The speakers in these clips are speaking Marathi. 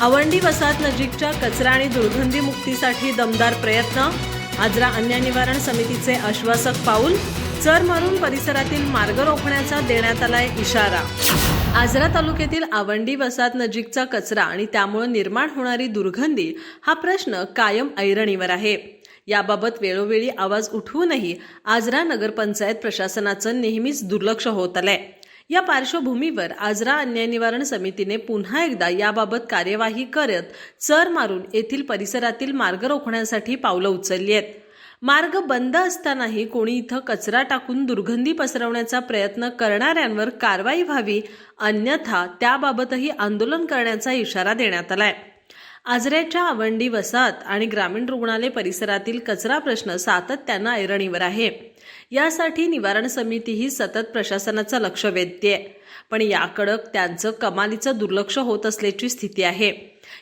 अवंडी वसाहत नजीकच्या कचरा आणि दुर्गंधी मुक्तीसाठी दमदार प्रयत्न. आजरा अन्य निवारण समितीचे आश्वासक पाऊल. चर मारून परिसरातील मार्ग रोखण्याचा देण्यात आलाय इशारा. आजरा तालुक्यातील आवंडी वसाहत नजीकचा कचरा आणि त्यामुळे निर्माण होणारी दुर्गंधी हा प्रश्न कायम ऐरणीवर आहे. याबाबत वेळोवेळी आवाज उठवूनही आजरा नगरपंचायत प्रशासनाचं नेहमीच दुर्लक्ष होत आलंय. या पार्श्वभूमीवर आजरा अन्याय निवारण समितीने पुन्हा एकदा याबाबत कार्यवाही करत चर मारून येथील परिसरातील मार्ग रोखण्यासाठी पावलं उचलली आहेत. मार्ग बंद असतानाही कोणी इथं कचरा टाकून दुर्गंधी पसरवण्याचा प्रयत्न करणाऱ्यांवर कारवाई व्हावी अन्यथा त्याबाबतही आंदोलन करण्याचा इशारा देण्यात आलाय. आजऱ्याच्या आवंडी वसाहत आणि ग्रामीण रुग्णालय परिसरातील कचरा प्रश्न सातत्यानं ऐरणीवर आहे. यासाठी निवारण समितीही सतत प्रशासनाचं लक्ष वेधते पण याकडं त्यांचं कमालीचं दुर्लक्ष होत असल्याची स्थिती आहे.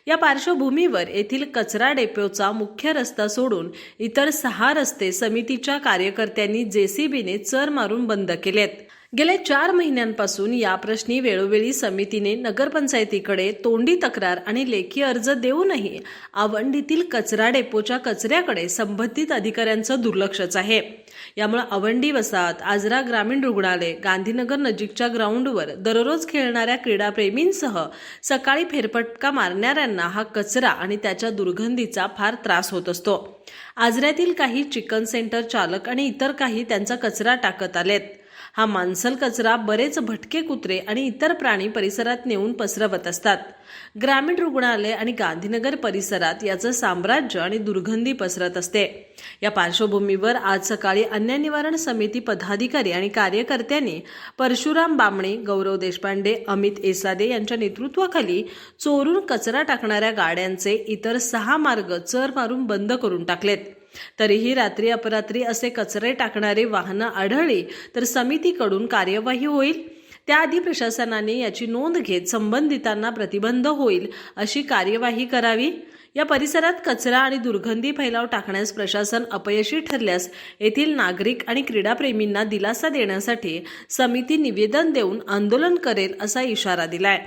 या पार्श्वभूमीवर येथील कचरा डेपोचा मुख्य रस्ता सोडून इतर सहा रस्ते समितीच्या कार्यकर्त्यांनी जेसीबीने चर मारून बंद केलेत. गेल्या चार महिन्यांपासून या प्रश्नी वेळोवेळी समितीने नगरपंचायतीकडे तोंडी तक्रार आणि लेखी अर्ज देऊनही आवंडीतील कचरा डेपोच्या कचऱ्याकडे संबंधित अधिकाऱ्यांचं दुर्लक्षच आहे. यामुळे आवंडी वसाहत आजरा ग्रामीण रुग्णालय गांधीनगर नजीकच्या ग्राउंडवर दररोज खेळणाऱ्या क्रीडाप्रेमींसह सकाळी फेरफटका मारणाऱ्यांना हा कचरा आणि त्याच्या दुर्गंधीचा फार त्रास होत असतो. आजऱ्यातील काही चिकन सेंटर चालक आणि इतर काही त्यांचा कचरा टाकत आलेत. हा मांसल कचरा बरेच भटके कुत्रे आणि इतर प्राणी परिसरात नेऊन पसरवत असतात. ग्रामीण रुग्णालय आणि गांधीनगर परिसरात याचं साम्राज्य आणि दुर्गंधी पसरत असते. या पार्श्वभूमीवर आज सकाळी अन्य निवारण समिती पदाधिकारी आणि कार्यकर्त्यांनी परशुराम बामणे गौरव देशपांडे अमित एसादे यांच्या नेतृत्वाखाली चोरून कचरा टाकणाऱ्या गाड्यांचे इतर सहा मार्ग चर मारून बंद करून टाकलेत. तरीही रात्री अपरात्री असे कचरे टाकणारे वाहनं आढळली तर समितीकडून कार्यवाही होईल. त्याआधी प्रशासनाने याची नोंद घेत संबंधितांना प्रतिबंध होईल अशी कार्यवाही करावी. या परिसरात कचरा आणि दुर्गंधी फैलाव टाकण्यास प्रशासन अपयशी ठरल्यास येथील नागरिक आणि क्रीडाप्रेमींना दिलासा देण्यासाठी समिती निवेदन देऊन आंदोलन करेल असा इशारा दिलाय.